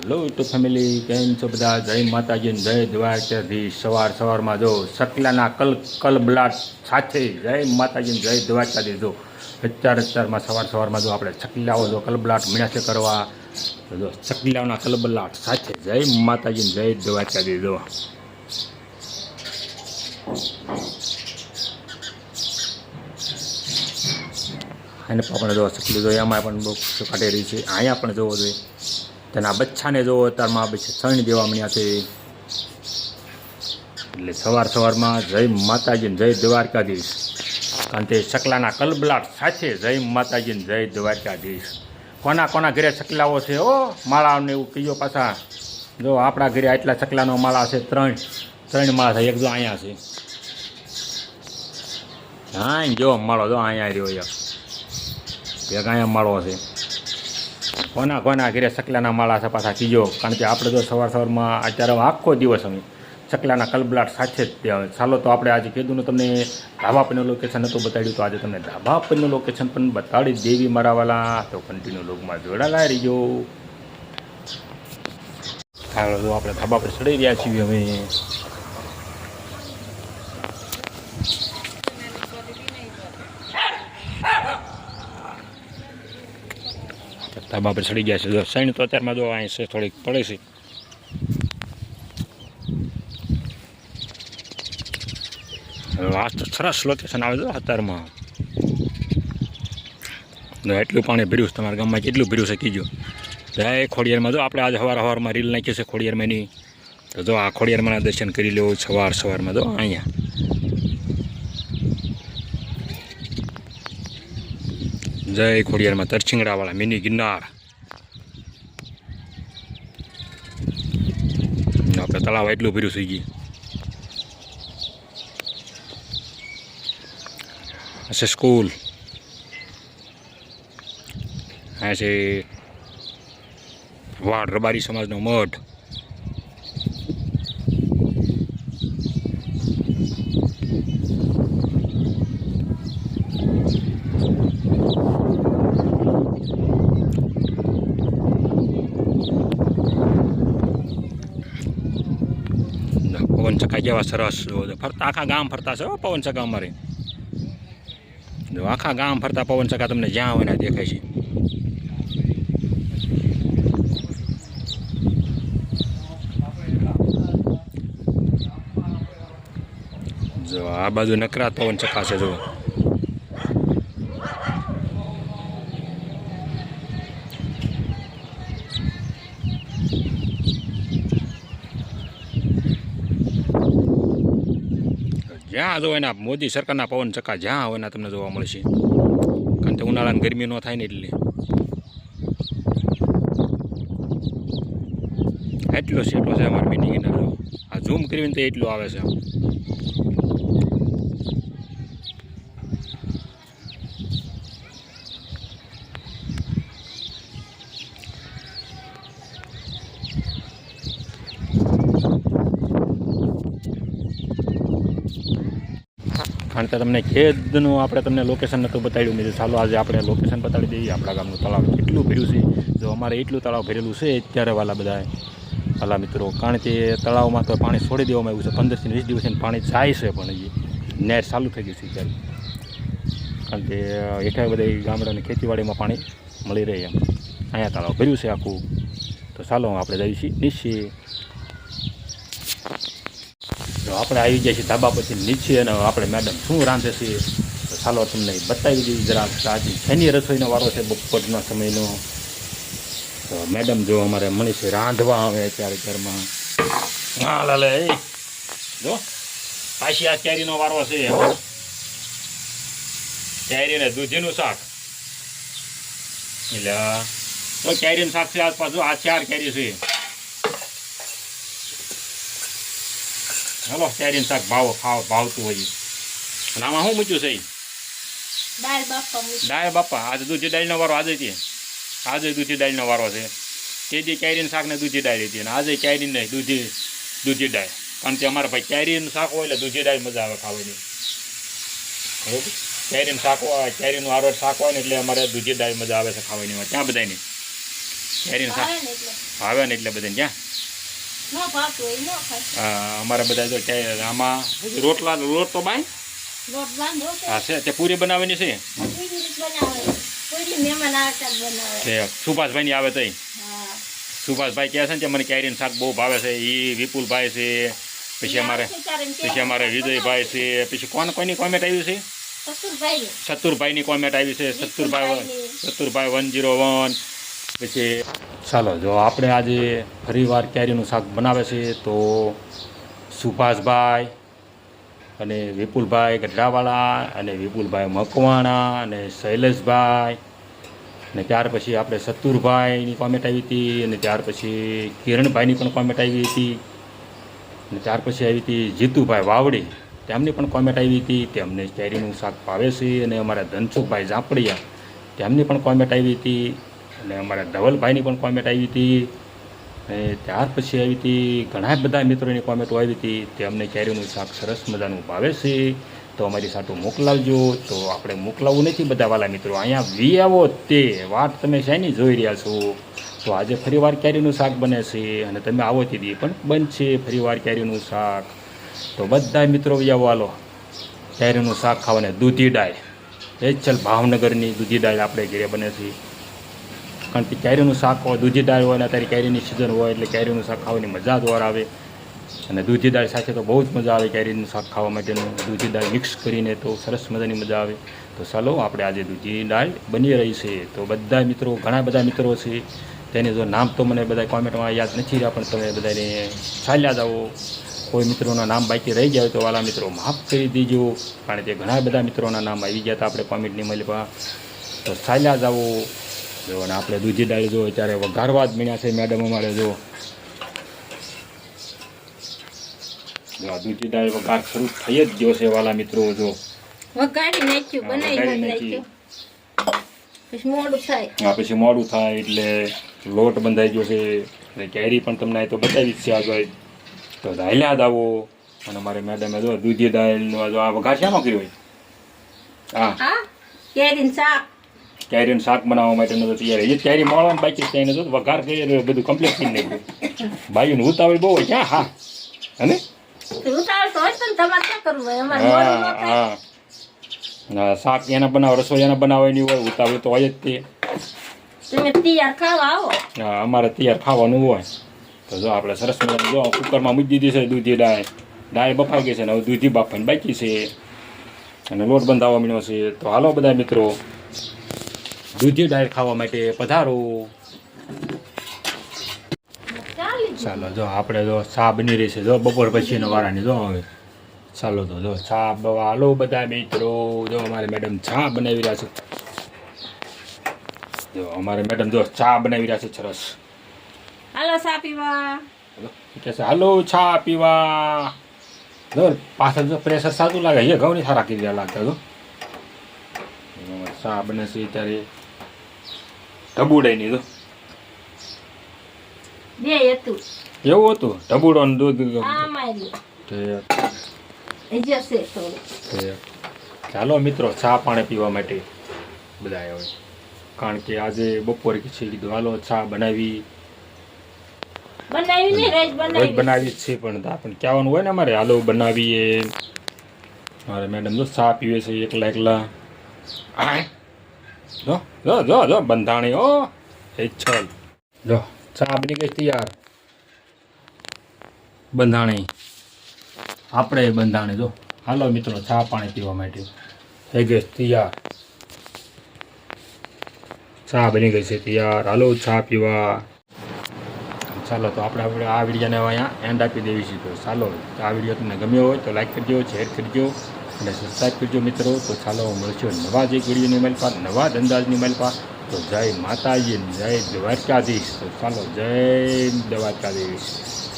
હાલો તો ફેમિલી, કેમ છો બધા? જય માતાજી જય દ્વારકાધીશ. સવાર સવારમાં જો સકલાના કલ, કલબલાટ સાથે જય માતાજી જય દ્વારકાધીશ. જો અત્યાર અત્યારમાં સવાર સવારમાં જો આપણે ચકલાઓ જો કલબલાટ મીણાશે કરવા જો ચકલાઓના કલબલાટ સાથે જય માતાજી જય દ્વારકાધીશ. જો. એને પણ જો ચકલી જો એમાં પણ બહુ કાઢી રહી છે. અહીંયા પણ જોવો જોઈએ. તેના બચ્ચાને જોવો અત્યારમાં પછી છણી દેવા મળ્યા છે. એટલે સવાર સવારમાં જય માતાજી ને જય દ્વારકાધીશ. કારણ કે ચકલાના કલબલાટ સાથે જય માતાજી ને જય દ્વારકાધીશ. કોના કોના ઘરે ચકલાઓ છે ઓ માળાને એવું કહીયો પાછા. જો આપણા ઘરે આટલા ચકલાનો માળા છે, ત્રણ ત્રણ માળા છે એક જો અહીંયા છે. હા જો માળો જો અહીંયા રહ્યો એક એક અહીંયા માળો છે. કોના કોના ઘરે ચકલાના માળા છે પાછા કીજો. કારણ કે આપણે તો સવાર સવારમાં અત્યારે આખો દિવસ અમે ચકલાના કલબલાટ સાથે જ ચાલો તો આપણે આજે કીધું ને તમને ધાબા પરનું લોકેશન હતું બતાડ્યું, તો આજે તમને ધાબા પરનું લોકેશન પણ બતાડી દેવી મારાવાલા તો કન્ટિન્યુ લોગમાં જોડાયેલા રહીજો. ચાલો તો આપણે ધાબા પર ચડી રહ્યા છીએ હવે ધાબા પર ચડી ગયા છે. જો સૈણ તો અત્યારમાં જો અહીં છે, થોડીક પડે છે. તો સરસ લોકેશન આવે છે અત્યારમાં. એટલું પાણી ભર્યું છે, તમારા ગામમાં કેટલું ભર્યું છે કીજો. જય ખોડિયારમાં જો આપણે આજે સવાર સવારમાં રીલ નાખી છે ખોડિયારમાં એની તો જો આ ખોડિયારમાંના દર્શન કરી લેવું સવાર સવારમાં જો અહીંયા. જય ખોડિયારમાં તરછીંગડાવાળા મિની ગિરનાર. આપણે તળાવ એટલું ભર્યું થઈ ગયું હશે સ્કૂલ. આ છે વાડ રબારી સમાજનો મઠ પવન ચકા જેવા સરસ ફરતા આખા ગામ ફરતા છે પવન ચકા અમારે. આખા ગામ ફરતા પવન ચકા તમને જ્યાં હોય ત્યાં દેખાય છે. જો આ બાજુ નકરા પવન ચકા છે, જો. જ્યાં જો એના મોદી સરકારના પવન ચક્કા જ્યાં હોય એના તમને જોવા મળશે. કારણ કે ઉનાળાની ગરમી ન થાય ને એટલે. એટલો છે એટલો છે અમારે મિનિંગ એના આ ઝૂમ કરીને તો એટલું આવે છે કારણ કે તમને ખેદનું આપણે તમને લોકેશન નહોતું બતાવ્યું મેં ચાલો આજે આપણે લોકેશન બતાવી દઈએ, આપણા ગામનું તળાવ કેટલું ભર્યું છે. જો અમારે એટલું તળાવ ભરેલું છે અત્યારે વાલા બધા વાલા મિત્રો, કારણ કે તળાવમાં તો પાણી છોડી દેવામાં આવ્યું છે, પંદરથી વીસ દિવસે પાણી જાય છે પણ હજી. નેર ચાલુ થઈ ગયું છે ત્યારે કારણ કે હેઠળ બધા ગામડાની ખેતીવાડીમાં પાણી મળી રહે એમ. અહીંયા તળાવ ભર્યું છે આખું. તો ચાલો આપણે જઈએ છીએ, નીચે તો આપણે આવી ગયા છીએ ધાબા પછી નીચે અને આપણે મેડમ શું રાંધે છે? તો ચાલો તમને બતાવી દઈએ જરાક આજે શેની રસોઈનો વારો છે બપોરના સમયનો. તો મેડમ જો અમારે મનીષ રાંધવા આવે અત્યારે ઘરમાં. હા, લાલે જો, પાછી આ કેરીનો વારો છે કેરી ને દૂધીનું શાક. એટલે તો કેરીનું શાક છે આસપાસ આ ચાર કેરી છે. હલો કેરીનું શાક ભાવ ખાવ ભાવતું હોય અને આમાં શું મૂક્યું છે ડાય દાળ બાફા દાળ બાપા આજે દૂધી દાળનો વારો આજે છે આજે દૂધી દાળનો વારો છે તે જે કેરીનું શાક ને દૂધી દાળ હતી અને આજે કેરી નહીં દૂધી દૂધી દાળ કારણ કે અમારે ભાઈ કેરીનું શાક હોય એટલે દૂધી દાળ મજા આવે ખાવાની બરોબર કેરીનું શાક હોય કેરીનું આરોટ શાક હોય ને એટલે અમારે દૂધી દાળ મજા આવે છે ખાવાની ત્યાં બધાની કેરીનું શાક ભાવે ને એટલે ભાવે ને એટલે બધાને ક્યાં અમારા બધા જો આમાં રોટલા લોટ તો બાય હા છે તે પૂરી બનાવવાની છે? સુભાષભાઈ સુભાષભાઈની આવે તઈ. સુભાષભાઈ કહે છે ને મને કેરીનું શાક બહુ ભાવે છે એ વિપુલભાઈ છે પછી અમારે પછી અમારે વિજયભાઈ છે પછી કોણ કોઈની કોમેન્ટ આવી છે? સત્તુરભાઈની કોમેન્ટ આવી છે Satturbhai Satturbhai one zero one પછી ચાલો, જો આપણે આજે ફરીવાર કેરીનું શાક બનાવે છે, તો સુભાષભાઈ અને વિપુલભાઈ ગઢડાવાળા અને વિપુલભાઈ મકવાણા અને શૈલેષભાઈ અને ત્યાર પછી આપણે સત્તુરભાઈની કોમેન્ટ આવી હતી અને ત્યાર પછી કિરણભાઈની પણ કોમેન્ટ આવી હતી અને ત્યાર પછી આવી હતી જીતુભાઈ વાવડી. તેમની પણ કોમેન્ટ આવી હતી, તેમને કેરીનું શાક ભાવે છે અને અમારા ધનસુખભાઈ ઝાપડિયા તેમની પણ કોમેન્ટ આવી હતી. અને અમારા ધવલભાઈની પણ કોમેન્ટ આવી હતી. અને ત્યાર પછી આવી હતી, ઘણા બધા મિત્રોની કોમેન્ટો આવી હતી તે અમને કેરીનું શાક સરસ મજાનું ભાવે છે, તો અમારી સાથે મોકલાવજો. તો આપણે મોકલાવવું નથી બધા વાલા મિત્રો. અહીંયા વી આવો તે વાત તમે શેની જોઈ રહ્યા છો? તો આજે ફરીવાર કેરીનું શાક બને છે અને તમે આવો તેથી પણ બનશે ફરીવાર કેરીનું શાક. તો બધા મિત્રો આવો, હાલો. કેરીનું શાક ખાવાને દૂધી ડાય એ ચલ ભાવનગરની દૂધી ડાળ આપણે ઘરે બને છે. કારણ કે કેરીનું શાક હોય, દૂધી દાળ હોય ને અત્યારે કેરીની સિઝન હોય એટલે કેરીનું શાક ખાવાની મજા જ વાર આવે. અને દૂધી દાળ સાથે તો બહુ જ મજા આવે કેરીનું શાક ખાવા માટેનું. દૂધી દાળ મિક્સ કરીને તો સરસ મજાની મજા આવે. તો ચાલો, આપણે આજે દૂધી દાળ બની રહી છે. તો બધા મિત્રો, ઘણા બધા મિત્રો છે, તેની જો નામ તો મને બધા કોમેન્ટમાં યાદ નથી રહ્યા, પણ તમે બધાને ચાલ્યા જાઓ. કોઈ મિત્રોના નામ બાકી રહી ગયા હોય તો વાલા મિત્રો માફ કરી દીજો. કારણ કે ઘણા બધા મિત્રોના નામ આવી ગયા હતા, આપણે કોમેન્ટની મળવા તો ચાલ્યા જાઓ. જો અને આપણે દૂધી દાળ જો અત્યારે વઘારવા જ મીણ્યા છે મેડમ અમારે જો. દૂધી દાળ વઘાર શરૂ થઈ જ ગયો છે વાલા મિત્રો જો. વઘારી નાખ્યું બનાવી નાખ્યું. પછી મોડું થાય. આ પછી મોડું થાય એટલે લોટ બંધાઈ ગયો છે. અને કેરી પણ તમને તો બતાવી જ છે આગળ. તો હાલ્યા જ આવો. અને મારે મેડમે જો દૂધી દાળનો આ જો આ વઘાર શાનો કર્યો હોય હા. હા કેરીનું શાક. કેરીનું શાક બનાવવા માટેનો તો તૈયાર એ કેરી મળવાનું બાકી છે એને તો વઘાર કરી બધું કમ્પ્લીટ કરી નાખ્યું. ભાઈઓને ઉતાવળ બહુ હોય. ક્યાં? હા. હા હા. ના, શાક એના બનાવો રસોઈ એના બનાવવાની હોય ઉતાવળ તો હોય જ તે. તમે તૈયાર ખાવા આવો. હા, અમારે તૈયાર ખાવાનું હોય. તો જો આપણે સરસ મજાનું જો કુકરમાં મૂકી દીધી છે દૂધી ડાય ડાય બફાઈ ગઈ છે ને હવે દૂધી બાફાઈને બાકી છે. અને લોટ બંધાવવા મળ્યો છે. તો હાલો બધા મિત્રો. દૂધી દાળ ખાવા માટે પધારો. ચાલો જો આપણે જો ચા બની રહી છે. જો બપોર પછીનો વાળાની જો હવે. ચાલો તો જો ચા બવા હાલો બધા મિત્રો. જો અમારે મેડમ ચા બનાવી રહ્યા છે. જો અમારે મેડમ જો ચા બનાવી રહ્યા છે સરસ. હાલો ચા પીવા. કે છે હાલો ચા પીવા. જો પાછળ જો પ્રેશર સાચું લાગે એ ઘઉં સારા કરી રહ્યા લાગતા જો. ચા બને છે ત્યારે બે હતું. એવું હતું? ઢબુડો ને દૂધ તે. તે ચાલો મિત્રો ચા પાણી પીવા માટે બધા આવ્યા હોય. કારણ કે આજે બપોરે છે કીધું હાલો ચા બનાવી. બનાવી રોજ બનાવી. છે પણ આપણને કહેવાનું હોય ને અમારે હાલો બનાવીએ. મારે મેડમ જો ચા પીવે છે એકલા એકલા. જો જો જો જો, બંધાણી ઓ એ છલ જો, ચા બની ગઈ તૈયાર? બંધાણી. આપણે બંધાણી, જો. હાલો મિત્રો, ચા પાણી પીવા માટે થઈ ગઈ તૈયાર. ચા બની ગઈ છે, તૈયાર. હાલો, ચા પીવા. ચાલો, તો આપણે આપણે આ વિડીયોને અહીંયા એન્ડ આપી દેવી છે. તો ચાલો, આ વીડિયો તમને ગમ્યો હોય તો લાઈક કરજો શેર કરજો અને સબસ્ક્રાઈબ કરજો મિત્રો, તો ચાલો મળશો નવા જ એક વિડીયોની મેલ નવા જ અંદાજની મેલ પર. તો જય માતાજી જય દ્વારકાધીશ. તો ચાલો જય દ્વારકાધીશ.